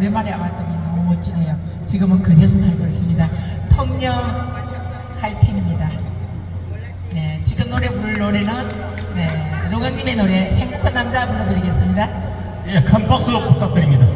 오랜만에 왔더니 너무 멋지네요. 지금은 그제서 살고 있습니다. 통영 할텐입니다. 네, 지금 노래 부를 노래는 네, 로강님의 노래 행복한 남자 불러드리겠습니다. 예, 큰 박수 부탁드립니다.